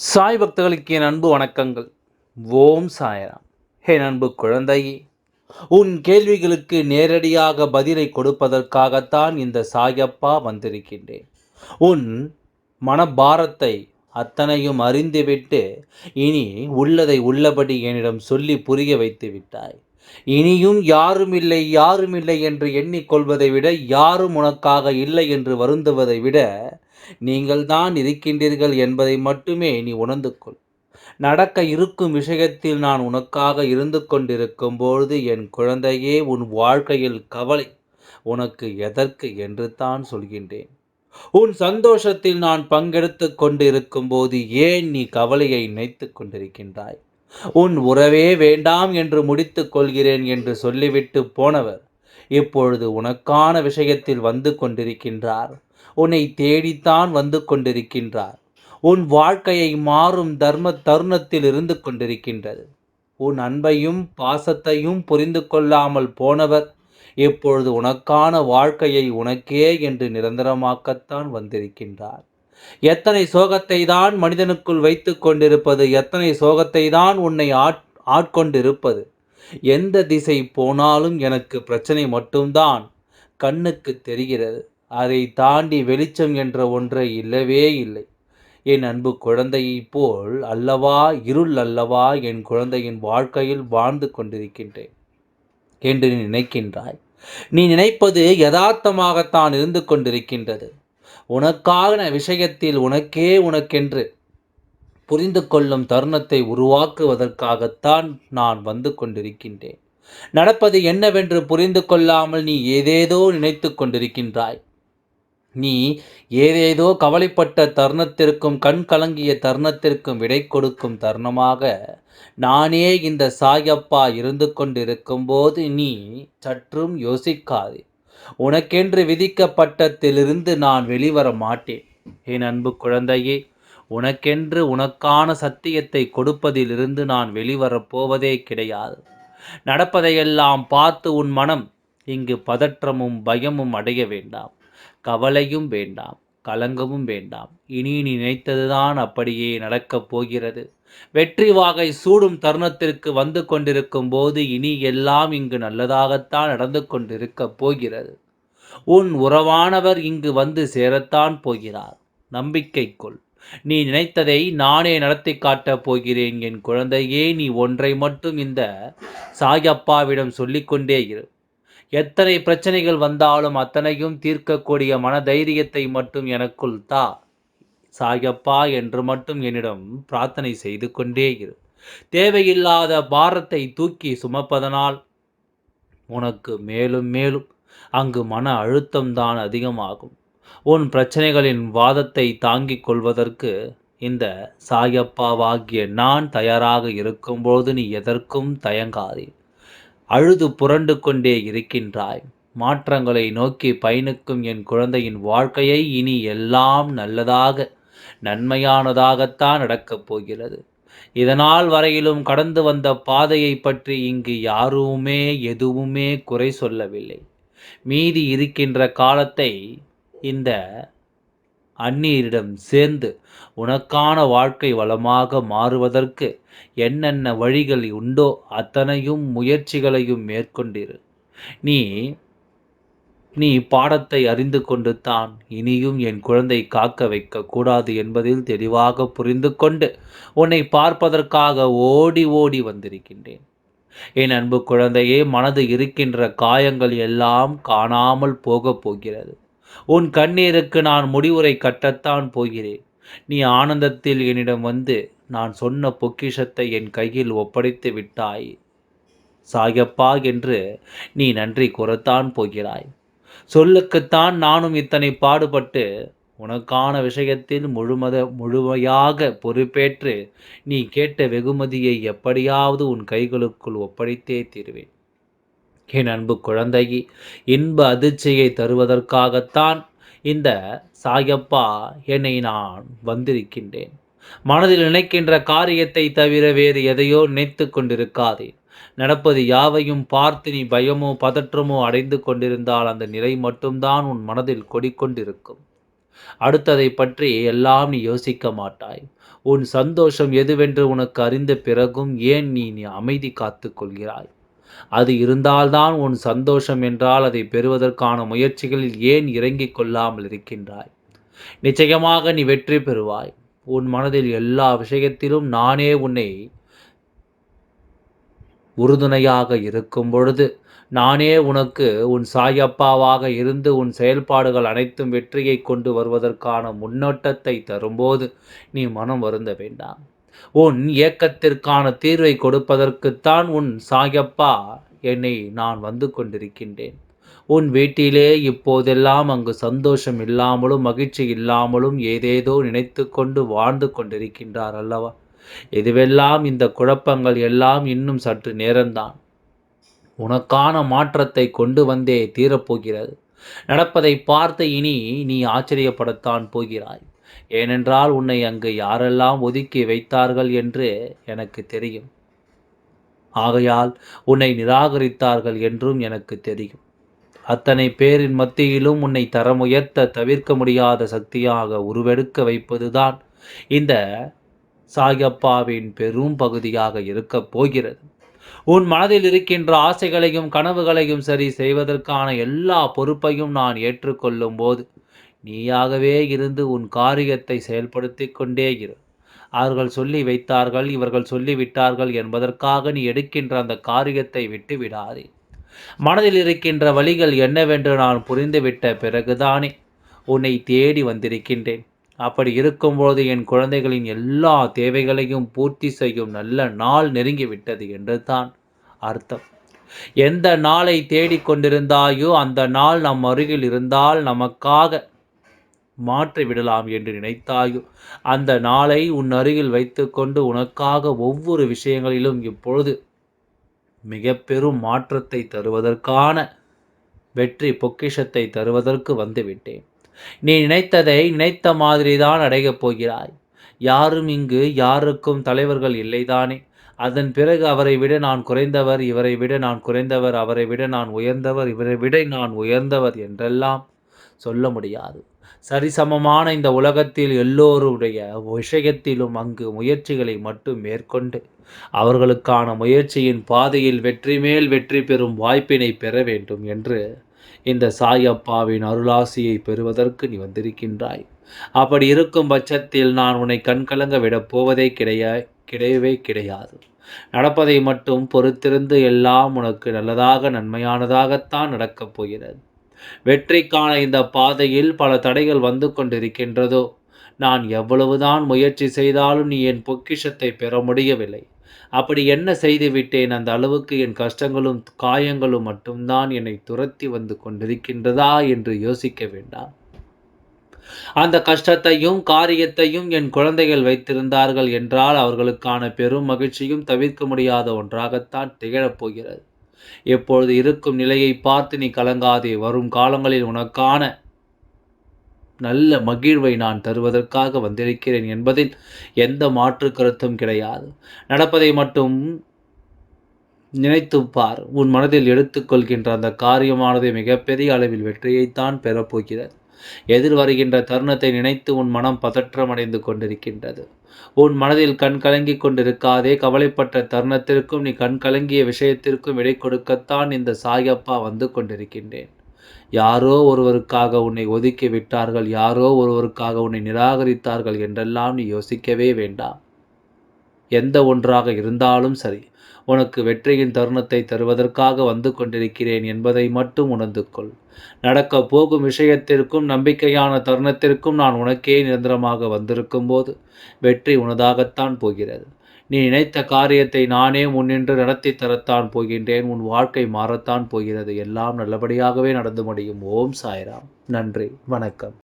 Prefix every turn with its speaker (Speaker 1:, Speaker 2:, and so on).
Speaker 1: சாய் பக்தர்களுக்கு என் அன்பு வணக்கங்கள். ஓம் சாயராம். என் அன்பு குழந்தையே உன் கேள்விகளுக்கு நேரடியாக பதிலை கொடுப்பதற்காகத்தான் இந்த சாயப்பா வந்திருக்கின்றேன். உன் மனபாரத்தை அத்தனையும் அறிந்துவிட்டு இனி உள்ளதை உள்ளபடி என்னிடம் சொல்லி புரிய வைத்து விட்டாய். இனியும் யாரும் இல்லை யாரும் இல்லை என்று எண்ணிக்கொள்வதை விட யாரும் உனக்காக இல்லை என்று வருந்துவதை விட நீங்கள் தான் இருக்கின்றீர்கள் என்பதை மட்டுமே நீ உணர்ந்து கொள் நடக்க இருக்கும் விஷயத்தில் நான் உனக்காக இருந்து கொண்டிருக்கும் பொழுது என் குழந்தையே உன் வாழ்க்கையில் கவலை உனக்கு எதற்கு என்று தான் சொல்கின்றேன். உன் சந்தோஷத்தில் நான் பங்கெடுத்து கொண்டிருக்கும் போது ஏன் நீ கவலையை நினைத்து கொண்டிருக்கின்றாய்? உன் உறவே வேண்டாம் என்று முடித்துக் கொள்கிறேன் என்று சொல்லிவிட்டு போனவர் இப்பொழுது உனக்கான விஷயத்தில் வந்து கொண்டிருக்கின்றார். உன்னை தேடித்தான் வந்து கொண்டிருக்கின்றார். உன் வாழ்க்கையை மாறும் தர்ம தருணத்தில் இருந்து கொண்டிருக்கின்றது. உன் அன்பையும் பாசத்தையும் புரிந்து கொள்ளாமல் போனவர் இப்பொழுது உனக்கான வாழ்க்கையை உனக்கே என்று நிரந்தரமாக்கத்தான் வந்திருக்கின்றார். எத்தனை சோகத்தை தான் மனிதனுக்குள் வைத்து கொண்டிருப்பது எத்தனை சோகத்தை தான் உன்னை ஆட் ஆட்கொண்டிருப்பது? எந்த திசை போனாலும் எனக்கு பிரச்சனை மட்டும்தான். கண்ணுக்கு தெரிகிறது. அதை தாண்டி வெளிச்சம் என்ற ஒன்றை இல்லவே இல்லை. என் அன்பு குழந்தையைப் போல் அல்லவா இருள் அல்லவா என் குழந்தையின் வாழ்க்கையில் வாழ்ந்து கொண்டிருக்கின்றேன் என்று நீ நினைக்கின்றாய். நீ நினைப்பது யதார்த்தமாகத்தான் இருந்து கொண்டிருக்கின்றது. உனக்கான விஷயத்தில் உனக்கே உனக்கென்று புரிந்து கொள்ளும் தருணத்தை உருவாக்குவதற்காகத்தான் நான் வந்து கொண்டிருக்கின்றேன். நடப்பது என்னவென்று புரிந்து கொள்ளாமல் நீ ஏதேதோ நினைத்து கொண்டிருக்கின்றாய். நீ ஏதேதோ கவலைப்பட்ட தருணத்திற்கும் கண் கலங்கிய தருணத்திற்கும் விடை கொடுக்கும் தருணமாக நானே இந்த சாயப்பா இருந்து கொண்டிருக்கும்போது நீ சற்றும் யோசிக்காதே. உனக்கென்று விதிக்கப்பட்டத்திலிருந்து நான் வெளிவர மாட்டேன். என் அன்பு குழந்தையே உனக்கென்று உனக்கான சத்தியத்தை கொடுப்பதிலிருந்து நான் வெளிவரப் போவதே கிடையாது. நடப்பதையெல்லாம் பார்த்து உன் மனம் இங்கு பதற்றமும் பயமும் அடைய வேண்டாம். கவலையும் வேண்டாம் கலங்கமும் வேண்டாம். இனி நீ நினைத்ததுதான் அப்படியே நடக்கப் போகிறது. வெற்றி வாகை சூடும் தருணத்திற்கு வந்து கொண்டிருக்கும் போது இனி எல்லாம் இங்கு நல்லதாகத்தான் நடந்து கொண்டிருக்கப் போகிறது. உன் உறவானவர் இங்கு வந்து சேரத்தான் போகிறார். நம்பிக்கை கொள் நீ நினைத்ததை நானே நடத்தி காட்டப் போகிறேன் என் குழந்தையே நீ ஒன்றை மட்டும் இந்த சாயப்பாவிடம் சொல்லிக்கொண்டே இரு. எத்தனை பிரச்சனைகள் வந்தாலும் அத்தனையும் தீர்க்கக்கூடிய மனதைரியத்தை மட்டும் எனக்குள் தா. சாயப்பா என்று மட்டும் என்னிடம் பிரார்த்தனை செய்து கொண்டே இரு. தேவையில்லாத பாரத்தை தூக்கி சுமப்பதனால் உனக்கு மேலும் மேலும் அங்கு மன அழுத்தம்தான் அதிகமாகும். உன் பிரச்சனைகளின் வாதத்தை தாங்கிக் கொள்வதற்கு இந்த சாயப்பாவாகிய நான் தயாராக இருக்கும்போது நீ எதற்கும் தயங்காதே. அழுது புரண்டு கொண்டே இருக்கின்றாய். மாற்றங்களை நோக்கி பயணிக்கும் என் குழந்தையின் வாழ்க்கையை இனி எல்லாம் நல்லதாக நன்மையானதாகத்தான் நடக்கப் போகிறது. இதனால் வரையிலும் கடந்து வந்த பாதையை பற்றி இங்கு யாருமே எதுவுமே குறை சொல்லவில்லை. மீதி இருக்கின்ற காலத்தை இந்த அந்நீரிடம் சேர்ந்து உனக்கான வாழ்க்கை வளமாக மாறுவதற்கு என்னென்ன வழிகள் உண்டோ அத்தனையும் முயற்சிகளையும் மேற்கொண்டிரு. நீ நீ பாடத்தை அறிந்து கொண்டு தான் இனியும் என் குழந்தை காக்க வைக்க கூடாது என்பதில் தெளிவாக புரிந்து கொண்டு உன்னை பார்ப்பதற்காக ஓடி ஓடி வந்திருக்கின்றேன். என் அன்பு குழந்தையே மனது இருக்கின்ற காயங்கள் எல்லாம் காணாமல் போகப் போகிறது. உன் கண்ணீருக்கு நான் முடிவுரை கட்டத்தான் போகிறேன். நீ ஆனந்தத்தில் என்னிடம் வந்து நான் சொன்ன பொக்கிஷத்தை என் கையில் ஒப்படைத்து விட்டாய். சாயப்பா என்று நீ நன்றி கூறத்தான் போகிறாய். சொல்லுக்குத்தான் நானும் இத்தனை பாடுபட்டு உனக்கான விஷயத்தில் முழுமத முழுமையாக பொறுப்பேற்று நீ கேட்ட வெகுமதியை எப்படியாவது உன் கைகளுக்குள் ஒப்படைத்தே தீருவேன். என் அன்பு குழந்தை இன்ப அதிர்ச்சியை தருவதற்காகத்தான் இந்த சாயப்பா என்னை நான் வந்திருக்கின்றேன். மனதில் நினைக்கின்ற காரியத்தை தவிர வேறு எதையோ நினைத்து கொண்டிருக்காதே. நடப்பது யாவையும் பார்த்து நீ பயமோ பதற்றமோ அடைந்து கொண்டிருந்தால் அந்த நிலை மட்டும்தான் உன் மனதில் கொடிக்கொண்டிருக்கும் அடுத்ததை பற்றி எல்லாம் நீ யோசிக்க மாட்டாய். உன் சந்தோஷம் எதுவென்று உனக்கு அறிந்த பிறகும் ஏன் நீ நீ அமைதி காத்து கொள்கிறாய்? அது இருந்தால்தான் உன் சந்தோஷம் என்றால் அதை பெறுவதற்கான முயற்சிகளில் ஏன் இறங்கிக் கொள்ளாமல் இருக்கின்றாய்? நிச்சயமாக நீ வெற்றி பெறுவாய். உன் மனதில் எல்லா விஷயத்திலும் நானே உன்னை உறுதுணையாக இருக்கும் பொழுது நானே உனக்கு உன் சாயப்பாவாக இருந்து உன் செயல்பாடுகள் அனைத்தும் வெற்றியை கொண்டு வருவதற்கான முன்னோட்டத்தை தரும்போது நீ மனம் வருந்த வேண்டாம். உன் இயக்கத்திற்கான தீர்வை கொடுப்பதற்குத்தான் உன் சாயப்பா என்னை நான் வந்து கொண்டிருக்கின்றேன். உன் வீட்டிலே இப்போதெல்லாம் அங்கு சந்தோஷம் இல்லாமலும் மகிழ்ச்சி இல்லாமலும் ஏதேதோ நினைத்து கொண்டு வாழ்ந்து கொண்டிருக்கின்றார் அல்லவா? இதுவெல்லாம் இந்த குழப்பங்கள் எல்லாம் இன்னும் சற்று நேரம்தான். உனக்கான மாற்றத்தை கொண்டு வந்தே தீரப்போகிறது. நடப்பதை பார்த்து இனி நீ ஆச்சரியப்படத்தான் போகிறாய். ஏனென்றால் உன்னை அங்கு யாரெல்லாம் ஒதுக்கி வைத்தார்கள் என்று எனக்கு தெரியும். ஆகையால் உன்னை நிராகரித்தார்கள் என்றும் எனக்கு தெரியும். அத்தனை பேரின் மத்தியிலும் உன்னை தரமுயர்த்த தவிர்க்க முடியாத சக்தியாக உருவெடுக்க வைப்பதுதான் இந்த சாயப்பாவின் பெரும் பகுதியாக இருக்கப் போகிறது. உன் மனதில் இருக்கின்ற ஆசைகளையும் கனவுகளையும் சரி செய்வதற்கான எல்லா பொறுப்பையும் நான் ஏற்றுக்கொள்ளும் போது நீயாகவே இருந்து உன் காரியத்தை செயல்படுத்தி கொண்டே இரு. அவர்கள் சொல்லி வைத்தார்கள் இவர்கள் சொல்லிவிட்டார்கள் என்பதற்காக நீ எடுக்கின்ற அந்த காரியத்தை விட்டு விடாதே. மனதில் இருக்கின்ற வழிகள் என்னவென்று நான் புரிந்துவிட்ட பிறகுதானே உன்னை தேடி வந்திருக்கின்றேன். அப்படி இருக்கும்போது என் குழந்தைகளின் எல்லா தேவைகளையும் பூர்த்தி செய்யும் நல்ல நாள் நெருங்கிவிட்டது என்று தான் அர்த்தம். எந்த நாளை தேடிக்கொண்டிருந்தாயோ அந்த நாள் நம் அருகில் இருந்தால் நமக்காக மாற்றி விடலாம் என்று நினைத்தாயோ? அந்த நாளை உன் அருகில் வைத்துக்கொண்டு உனக்காக ஒவ்வொரு விஷயங்களிலும் இப்பொழுது மிக பெரும் மாற்றத்தை தருவதற்கான வெற்றி பொக்கிஷத்தை தருவதற்கு வந்துவிட்டேன். நீ நினைத்ததை நினைத்த மாதிரி தான் அடையப் போகிறாய். யாரும் இங்கு யாருக்கும் தலைவர்கள் இல்லைதானே? அதன் பிறகு அவரை விட நான் குறைந்தவர் இவரை விட நான் குறைந்தவர் அவரை விட நான் உயர்ந்தவர் இவரை விட நான் உயர்ந்தவர் என்றெல்லாம் சொல்ல முடியாது. சரிசமமான இந்த உலகத்தில் எல்லோருடைய விஷயத்திலும் அங்கு முயற்சிகளை மட்டும் மேற்கொண்டு அவர்களுக்கான முயற்சியின் பாதையில் வெற்றி மேல் வெற்றி பெறும் வாய்ப்பினை பெற வேண்டும் என்று இந்த சாயப்பாவின் அருளாசியை பெறுவதற்கு நீ வந்திருக்கின்றாய். அப்படி இருக்கும் பட்சத்தில் நான் உன்னை கண்கலங்க விடப் போவதே கிடையா கிடையவே கிடையாது. நடப்பதை மட்டும் பொறுத்திருந்து எல்லாம் உனக்கு நல்லதாக நன்மையானதாகத்தான் நடக்கப் போகிறது. வெற்றிக்கான இந்த பாதையில் பல தடைகள் வந்து கொண்டிருக்கின்றதோ? நான் எவ்வளவுதான் முயற்சி செய்தாலும் நீ என் பொக்கிஷத்தை பெற முடியவில்லை. அப்படி என்ன செய்து விட்டேன் அந்த அளவுக்கு என் கஷ்டங்களும் காயங்களும் மட்டும்தான் என்னை துரத்தி வந்து கொண்டிருக்கின்றதா என்று யோசிக்க வேண்டாம். அந்த கஷ்டத்தையும் காரியத்தையும் என் குழந்தைகள் வைத்திருந்தார்கள் என்றால் அவர்களுக்கான பெரும் மகிழ்ச்சியும் தவிர்க்க முடியாத ஒன்றாகத்தான் திகழப்போகிறது எப்பொழுது இருக்கும் நிலையை பார்த்து நீ கலங்காதே. வரும் காலங்களில் உனக்கான நல்ல மகிழ்வை நான் தருவதற்காக வந்திருக்கிறேன் என்பதில் எந்த மாற்று கருத்தும் கிடையாது. நடப்பதை மட்டும் நினைத்து பார். உன் மனதில் எடுத்துக்கொள்கின்ற அந்த காரியமானது மிகப்பெரிய அளவில் வெற்றியைத்தான் பெறப்போகிறது. எதிர் வருகின்ற தருணத்தை நினைத்து உன் மனம் பதற்றமடைந்து கொண்டிருக்கின்றது. உன் மனதில் கண் கலங்கி கொண்டிருக்காதே கவலைப்பட்ட தருணத்திற்கும் நீ கண் கலங்கிய விஷயத்திற்கும் விடை கொடுக்கத்தான் இந்த சாயப்பா வந்து கொண்டிருக்கின்றேன். யாரோ ஒருவருக்காக உன்னை ஒதுக்கி விட்டார்கள் யாரோ ஒருவருக்காக உன்னை நிராகரித்தார்கள் என்றெல்லாம் நீ யோசிக்கவே வேண்டாம். எந்த ஒன்றாக இருந்தாலும் சரி உனக்கு வெற்றியின் தருணத்தை தருவதற்காக வந்து கொண்டிருக்கிறேன் என்பதை மட்டும் உணர்ந்து கொள். நடக்கப் போகும் விஷயத்திற்கும் நம்பிக்கையான தருணத்திற்கும் நான் உனக்கே நிரந்தரமாக வந்திருக்கும் போது வெற்றி உனதாகத்தான் போகிறது. நீ நினைத்த காரியத்தை நானே முன்னின்று நடத்தி தரத்தான் போகின்றேன். உன் வாழ்க்கை மாறத்தான் போகிறது. எல்லாம் நல்லபடியாகவே நடந்து முடியும். ஓம் சாய்ராம். நன்றி. வணக்கம்.